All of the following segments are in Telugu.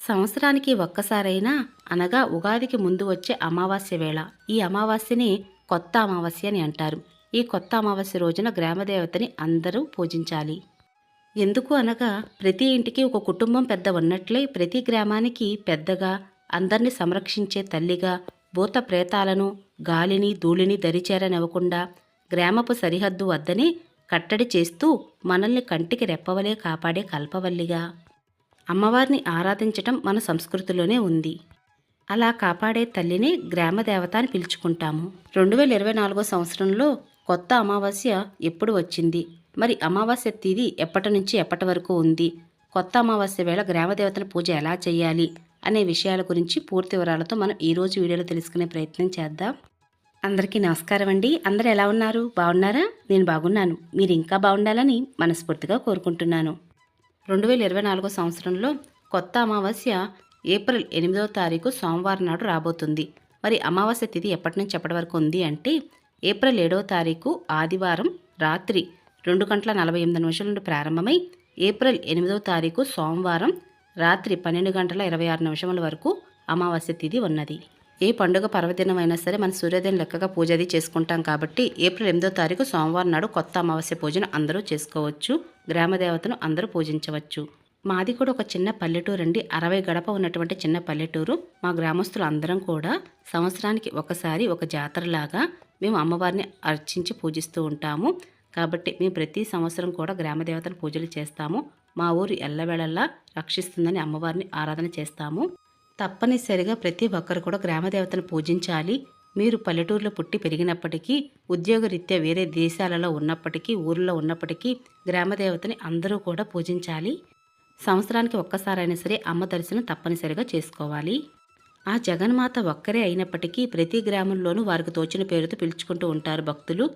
సంవత్సరానికి ఒక్కసారైనా అనగా ఉగాదికి ముందు వచ్చే అమావాస్య వేళ. ఈ అమావాస్యని కొత్త అమావాస్య అని అంటారు. ఈ కొత్త అమావాస్య రోజున గ్రామదేవతని అందరూ పూజించాలి. ఎందుకు అనగా ప్రతి ఇంటికి ఒక కుటుంబం పెద్ద ఉన్నట్లే ప్రతి గ్రామానికి పెద్దగా అందరినీ సంరక్షించే తల్లిగా భూత ప్రేతాలను గాలిని ధూళిని దరిచేరనివ్వకుండా గ్రామపు సరిహద్దు వద్దని కట్టడి చేస్తూ మనల్ని కంటికి రెప్పవలే కాపాడే కల్పవల్లిగా. అమ్మవారిని ఆరాధించటం మన సంస్కృతిలోనే ఉంది. అలా కాపాడే తల్లిని గ్రామదేవత అని పిలుచుకుంటాము. రెండు వేల ఇరవై నాలుగో సంవత్సరంలో కొత్త అమావాస్య ఎప్పుడు వచ్చింది? మరి అమావాస్య తిథి ఎప్పటి నుంచి ఎప్పటి వరకు ఉంది? కొత్త అమావాస్య వేళ గ్రామదేవతల పూజ ఎలా చేయాలి? అనే విషయాల గురించి పూర్తి వివరాలతో మనం ఈరోజు వీడియోలో తెలుసుకునే ప్రయత్నం చేద్దాం. అందరికీ నమస్కారం అండి. అందరు ఎలా ఉన్నారు? బాగున్నారా? నేను బాగున్నాను. మీరు ఇంకా బాగుండాలని మనస్ఫూర్తిగా కోరుకుంటున్నాను. రెండు వేల ఇరవై నాలుగో సంవత్సరంలో కొత్త అమావాస్య ఏప్రిల్ ఎనిమిదవ తారీఖు సోమవారం నాడు రాబోతుంది. మరి అమావాస్య తిథి ఎప్పటి నుంచి ఎప్పటి వరకు ఉంది అంటే ఏప్రిల్ ఏడవ తారీఖు ఆదివారం రాత్రి రెండు గంటల నలభై ఎనిమిది నిమిషాల నుండి ప్రారంభమై ఏప్రిల్ ఎనిమిదవ తారీఖు సోమవారం రాత్రి పన్నెండు గంటల ఇరవై ఆరు నిమిషముల వరకు అమావాస్య తిథి ఉన్నది. ఏ పండుగ పర్వదినం అయినా సరే మన సూర్యోదయం లెక్కగా పూజ అది చేసుకుంటాం కాబట్టి ఏప్రిల్ ఎనిమిదో తారీఖు సోమవారం నాడు కొత్త అమావాస్య పూజను అందరూ చేసుకోవచ్చు. గ్రామదేవతను అందరూ పూజించవచ్చు. మాది కూడా ఒక చిన్న పల్లెటూరు అండి. అరవై గడప ఉన్నటువంటి చిన్న పల్లెటూరు. మా గ్రామస్తులు అందరం కూడా సంవత్సరానికి ఒకసారి ఒక జాతరలాగా మేము అమ్మవారిని అర్చించి పూజిస్తూ ఉంటాము. కాబట్టి మేము ప్రతి సంవత్సరం కూడా గ్రామదేవతను పూజలు చేస్తాము. మా ఊరు ఎల్లవేళల్లా రక్షిస్తుందని అమ్మవారిని ఆరాధన చేస్తాము. తప్పనిసరిగా ప్రతి ఒక్కరు కూడా గ్రామదేవతను పూజించాలి. మీరు పల్లెటూరులో పుట్టి పెరిగినప్పటికీ ఉద్యోగరీత్యా వేరే దేశాలలో ఉన్నప్పటికీ ఊరిలో ఉన్నప్పటికీ గ్రామదేవతని అందరూ కూడా పూజించాలి. సంవత్సరానికి ఒక్కసారైనా సరే అమ్మ దర్శనం తప్పనిసరిగా చేసుకోవాలి. ఆ జగన్మాత ఒక్కరే అయినప్పటికీ ప్రతి గ్రామంలోనూ వారికి తోచిన పేరుతో పిలుచుకుంటూ ఉంటారు భక్తులు.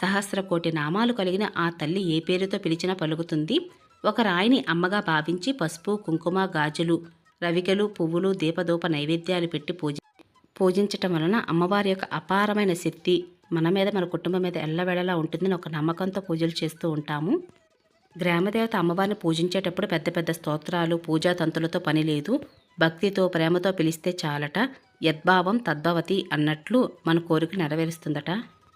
సహస్ర కోటి నామాలు కలిగిన ఆ తల్లి ఏ పేరుతో పిలిచినా పలుకుతుంది. ఒక రాయిని అమ్మగా భావించి పసుపు కుంకుమ గాజులు రవికలు పువ్వులు దీపదూప నైవేద్యాలు పెట్టి పూజ పూజించటం వలన అమ్మవారి యొక్క అపారమైన శక్తి మన మీద మన కుటుంబం మీద ఎల్లవేళలా ఉంటుందని ఒక నమ్మకంతో పూజలు చేస్తూ ఉంటాము. గ్రామదేవత అమ్మవారిని పూజించేటప్పుడు పెద్ద పెద్ద స్తోత్రాలు పూజా తంతులతో పని లేదు. భక్తితో ప్రేమతో పిలిస్తే చాలట. యద్భావం తద్భవతి అన్నట్లు మన కోరిక నెరవేరుస్తుందట.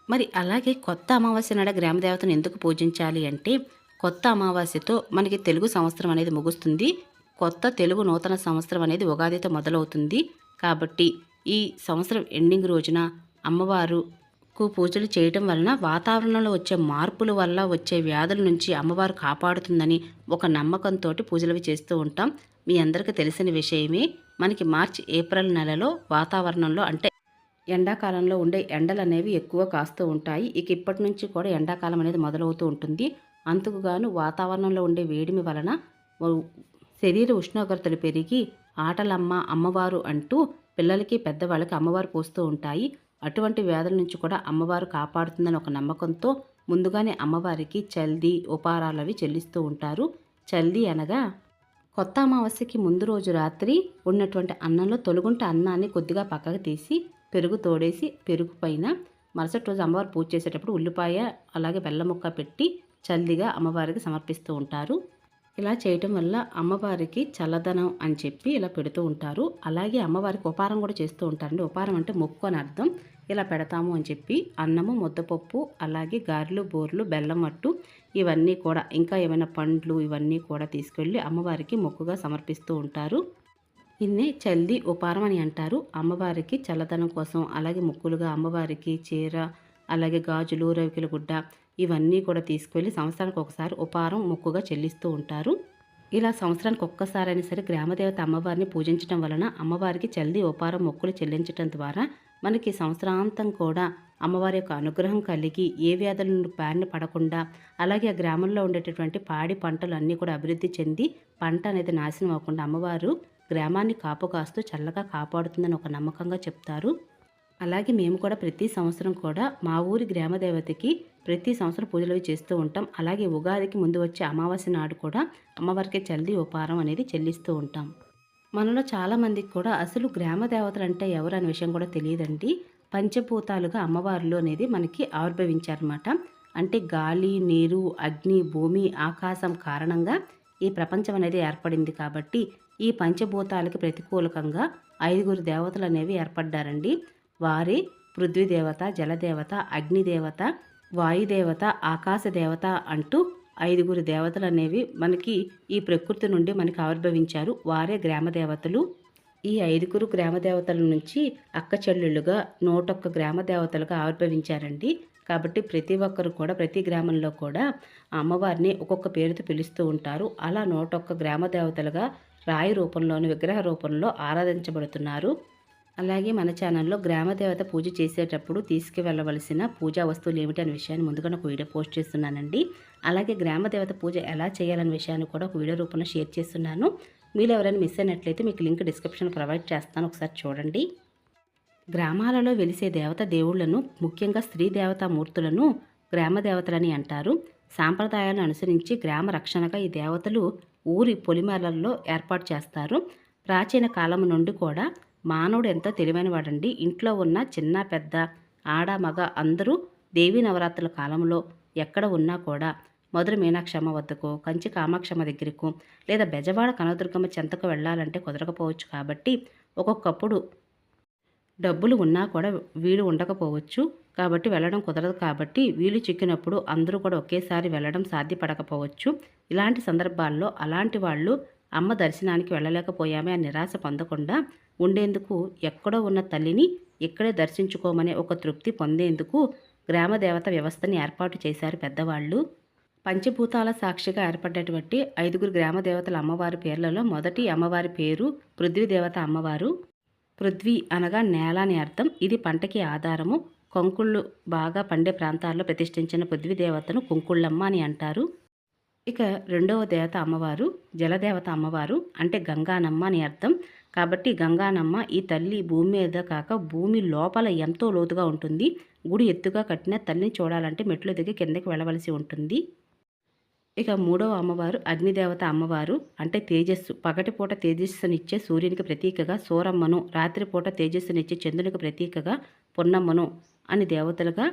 మరి అలాగే కొత్త అమావాస్య నాడ గ్రామదేవతను ఎందుకు పూజించాలి అంటే కొత్త అమావాస్యతో మనకి తెలుగు సంవత్సరం అనేది ముగుస్తుంది. కొత్త తెలుగు నూతన సంవత్సరం అనేది ఉగాదితో మొదలవుతుంది. కాబట్టి ఈ సంవత్సరం ఎండింగ్ రోజున అమ్మవారుకు పూజలు చేయటం వలన వాతావరణంలో వచ్చే మార్పుల వల్ల వచ్చే వ్యాధుల నుంచి అమ్మవారు కాపాడుతుందని ఒక నమ్మకంతో పూజలు చేస్తూ ఉంటాం. మీ అందరికీ తెలిసిన విషయమే. మనకి మార్చి ఏప్రిల్ నెలలో వాతావరణంలో అంటే ఎండాకాలంలో ఉండే ఎండలు అనేవి ఎక్కువ కాస్తూ ఉంటాయి. ఇక ఇప్పటి నుంచి కూడా ఎండాకాలం అనేది మొదలవుతూ ఉంటుంది. అందుకుగాను వాతావరణంలో ఉండే వేడిమి వలన శరీర ఉష్ణోగ్రతలు పెరిగి ఆటలమ్మ అమ్మవారు అంటూ పిల్లలకి పెద్దవాళ్ళకి అమ్మవారు పోస్తూ ఉంటాయి. అటువంటి వ్యాధుల నుంచి కూడా అమ్మవారు కాపాడుతుందని ఒక నమ్మకంతో ముందుగానే అమ్మవారికి చల్ది ఉపారాలు అవి చెల్లిస్తూ ఉంటారు. చల్ది అనగా కొత్త అమావాస్యకి ముందు రోజు రాత్రి ఉన్నటువంటి అన్నంలో తొలుగుంట అన్నాన్ని కొద్దిగా పక్కకు తీసి పెరుగు తోడేసి పెరుగు పైన మరుసటి రోజు అమ్మవారు పూజ చేసేటప్పుడు ఉల్లిపాయ అలాగే బెల్లం ముక్క పెట్టి చల్దిగా అమ్మవారికి సమర్పిస్తూ ఉంటారు. ఇలా చేయటం వల్ల అమ్మవారికి చల్లదనం అని చెప్పి ఇలా పెడుతూ ఉంటారు. అలాగే అమ్మవారికి ఉపారం కూడా చేస్తూ ఉంటారండి. ఉపారం అంటే మొక్కు అని అర్థం. ఇలా పెడతాము అని చెప్పి అన్నము ముద్దపప్పు అలాగే గారెలు బోర్లు బెల్లం మట్టు ఇవన్నీ కూడా ఇంకా ఏమైనా పండ్లు ఇవన్నీ కూడా తీసుకెళ్ళి అమ్మవారికి మొక్కుగా సమర్పిస్తూ ఉంటారు. ఇన్నే చల్ది ఉపారం అని అంటారు. అమ్మవారికి చల్లదనం కోసం అలాగే ముక్కులుగా అమ్మవారికి చీర అలాగే గాజులు రవికిల గుడ్డ ఇవన్నీ కూడా తీసుకెళ్ళి సంవత్సరానికి ఒకసారి ఉపారం మొక్కుగా చెల్లిస్తూ ఉంటారు. ఇలా సంవత్సరానికి ఒక్కసారైనా సరే గ్రామదేవత అమ్మవారిని పూజించడం వలన అమ్మవారికి చల్ది ఉపారం మొక్కులు చెల్లించడం ద్వారా మనకి సంవత్సరాంతం కూడా అమ్మవారి యొక్క అనుగ్రహం కలిగి ఏ వ్యాధుల నుండి బారిన పడకుండా అలాగే ఆ గ్రామంలో ఉండేటటువంటి పాడి పంటలు అన్నీ కూడా అభివృద్ధి చెంది పంట అనేది నాశనం అవ్వకుండా అమ్మవారు గ్రామాన్ని కాపు కాస్తూ చల్లగా కాపాడుతుందని ఒక నమ్మకంగా చెప్తారు. అలాగే మేము కూడా ప్రతి సంవత్సరం కూడా మా ఊరి గ్రామదేవతకి ప్రతి సంవత్సరం పూజలు చేస్తూ ఉంటాం. అలాగే ఉగాదికి ముందు వచ్చే అమావాస్య నాడు కూడా అమ్మవారికి చల్లి ఉపారం అనేది చెల్లిస్తూ ఉంటాం. మనలో చాలామందికి కూడా అసలు గ్రామ దేవతలు అంటే ఎవరు అనే విషయం కూడా తెలియదండి. పంచభూతాలుగా అమ్మవారులు అనేది మనకి ఆవిర్భవించారన్నమాట. అంటే గాలి నీరు అగ్ని భూమి ఆకాశం కారణంగా ఈ ప్రపంచం అనేది ఏర్పడింది కాబట్టి ఈ పంచభూతాలకి ప్రతికూలకంగా ఐదుగురు దేవతలు అనేవి ఏర్పడ్డారండి. వారి పృథ్వీదేవత జలదేవత అగ్నిదేవత వాయుదేవత ఆకాశదేవత అంటూ ఐదుగురు దేవతలు అనేవి మనకి ఈ ప్రకృతి నుండి మనకి ఆవిర్భవించారు. వారే గ్రామ దేవతలు ఈ ఐదుగురు గ్రామదేవతల నుంచి అక్క చెల్లెళ్ళుగా నూటొక్క గ్రామ దేవతలుగా ఆవిర్భవించారండి. కాబట్టి ప్రతి ఒక్కరు కూడా ప్రతి గ్రామంలో కూడా అమ్మవారిని ఒక్కొక్క పేరుతో పిలుస్తూ ఉంటారు. అలా నూటొక్క గ్రామ దేవతలుగా రాయి రూపంలోని విగ్రహ రూపంలో ఆరాధించబడుతున్నారు. అలాగే మన ఛానల్లో గ్రామ దేవత పూజ చేసేటప్పుడు తీసుకువెళ్ళవలసిన పూజా వస్తువులు ఏమిటి అనే విషయాన్ని ముందుగా ఒక వీడియో పోస్ట్ చేస్తున్నానండి. అలాగే గ్రామ దేవత పూజ ఎలా చేయాలనే విషయాన్ని కూడా ఒక వీడియో రూపంలో షేర్ చేస్తున్నాను. మీరు ఎవరైనా మిస్ అయినట్లయితే మీకు లింక్ డిస్క్రిప్షన్ ప్రొవైడ్ చేస్తాను. ఒకసారి చూడండి. గ్రామాలలో వెలిసే దేవత దేవుళ్ళను ముఖ్యంగా స్త్రీ దేవతా మూర్తులను గ్రామ దేవతలని అంటారు. సాంప్రదాయాలను అనుసరించి గ్రామ రక్షణగా ఈ దేవతలు ఊరి పొలిమేరలలో ఏర్పాటు చేస్తారు. ప్రాచీన కాలం నుండి కూడా మానవుడు ఎంతో తెలివైన వాడండి ఇంట్లో ఉన్న చిన్న పెద్ద ఆడ మగ అందరూ దేవీ నవరాత్రుల కాలంలో ఎక్కడ ఉన్నా కూడా మధుర మీనాక్షమ్మ వద్దకు కంచి కామాక్షమ్మ దగ్గరకు లేదా బెజవాడ కనదుర్గమ్మ చెంతకు వెళ్ళాలంటే కుదరకపోవచ్చు కాబట్టి ఒక్కొక్కప్పుడు డబ్బులు ఉన్నా కూడా వీలు ఉండకపోవచ్చు. కాబట్టి వెళ్ళడం కుదరదు కాబట్టి వీలు చిక్కినప్పుడు అందరూ కూడా ఒకేసారి వెళ్ళడం సాధ్యపడకపోవచ్చు. ఇలాంటి సందర్భాల్లో అలాంటి వాళ్ళు అమ్మ దర్శనానికి వెళ్ళలేకపోయామే అని నిరాశ పొందకుండా ఉండేందుకు ఎక్కడో ఉన్న తల్లిని ఇక్కడే దర్శించుకోమనే ఒక తృప్తి పొందేందుకు గ్రామ దేవత వ్యవస్థని ఏర్పాటు చేశారు పెద్దవాళ్ళు. పంచభూతాల సాక్షిగా ఏర్పడ్డటువంటి ఐదుగురు గ్రామ దేవతల అమ్మవారి పేర్లలో మొదటి అమ్మవారి పేరు పృథ్వీ దేవత అమ్మవారు. పృథ్వీ అనగా నేల అని అర్థం. ఇది పంటకి ఆధారము. కొంకుళ్ళు బాగా పండే ప్రాంతాల్లో ప్రతిష్ఠించిన పృథ్వీ దేవతను కుంకుళ్ళమ్మ అని అంటారు. ఇక రెండవ దేవత అమ్మవారు జలదేవత అమ్మవారు అంటే గంగానమ్మ అని అర్థం. కాబట్టి గంగానమ్మ ఈ తల్లి భూమి మీద కాక భూమి లోపల ఎంతో లోతుగా ఉంటుంది. గుడి ఎత్తుగా కట్టిన తల్లిని చూడాలంటే మెట్లు దిగి కిందకి వెళ్ళవలసి ఉంటుంది. ఇక మూడవ అమ్మవారు అగ్నిదేవత అమ్మవారు అంటే తేజస్సు. పగటిపూట తేజస్సునిచ్చే సూర్యునికి ప్రతీకగా సూరమ్మను రాత్రిపూట తేజస్సునిచ్చే చంద్రునికి ప్రతీకగా పొన్నమ్మను అని దేవతలుగా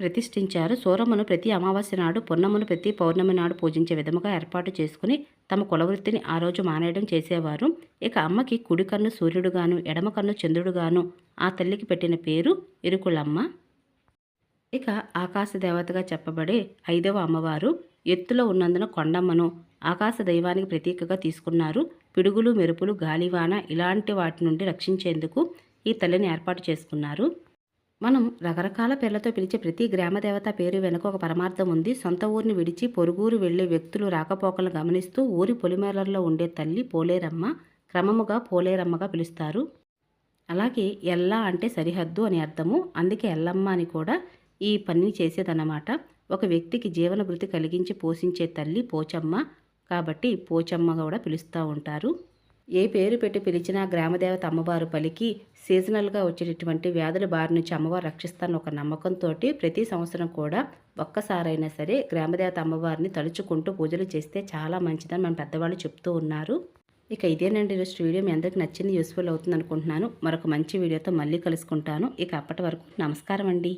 ప్రతిష్ఠించారు. సూరమ్మను ప్రతి అమావాస్య నాడు పొన్నమ్మను ప్రతి పౌర్ణమి నాడు పూజించే విధముగా ఏర్పాటు చేసుకుని తమ కులవృత్తిని ఆ రోజు మానేయడం చేసేవారు. ఇక అమ్మకి కుడి కన్ను సూర్యుడుగాను ఎడమ కన్ను చంద్రుడుగాను ఆ తల్లికి పెట్టిన పేరు ఇరుకులమ్మ. ఇక ఆకాశ దేవతగా చెప్పబడే ఐదవ అమ్మవారు ఎత్తులో ఉన్నందున కొండమ్మను ఆకాశ దైవానికి ప్రతీకగా తీసుకున్నారు. పిడుగులు మెరుపులు గాలివాన ఇలాంటి వాటి నుండి రక్షించేందుకు ఈ తల్లిని ఏర్పాటు చేసుకున్నారు. మనం రకరకాల పేర్లతో పిలిచే ప్రతి గ్రామదేవత పేరు వెనుక ఒక పరమార్థం ఉంది. సొంత ఊరిని విడిచి పొరుగురు వెళ్ళే వ్యక్తులు రాకపోకలను గమనిస్తూ ఊరి పొలిమేరల్లో ఉండే తల్లి పోలేరమ్మ క్రమముగా పోలేరమ్మగా పిలుస్తారు. అలాగే ఎల్ల అంటే సరిహద్దు అని అర్థము. అందుకే ఎల్లమ్మ అని కూడా ఈ పనిని చేసేదన్నమాట. ఒక వ్యక్తికి జీవన భృతి కలిగించి పోషించే తల్లి పోచమ్మ కాబట్టి పోచమ్మ కూడా పిలుస్తూ ఉంటారు. ఏ పేరు పెట్టి పిలిచినా గ్రామదేవత అమ్మవారు పలికి సీజనల్గా వచ్చేటటువంటి వ్యాధుల బారి నుంచి అమ్మవారు రక్షిస్తాను ఒక నమ్మకంతో ప్రతి సంవత్సరం కూడా ఒక్కసారైనా సరే గ్రామదేవత అమ్మవారిని తలుచుకుంటూ పూజలు చేస్తే చాలా మంచిదని మన పెద్దవాళ్ళు చెప్తూ ఉన్నారు. ఇక ఇదేనండి ఈరోజు వీడియో. మీ అందరికి నచ్చింది యూస్ఫుల్ అవుతుంది అనుకుంటున్నాను. మరొక మంచి వీడియోతో మళ్ళీ కలుసుకుంటాను. ఇక అప్పటి వరకు నమస్కారం అండి.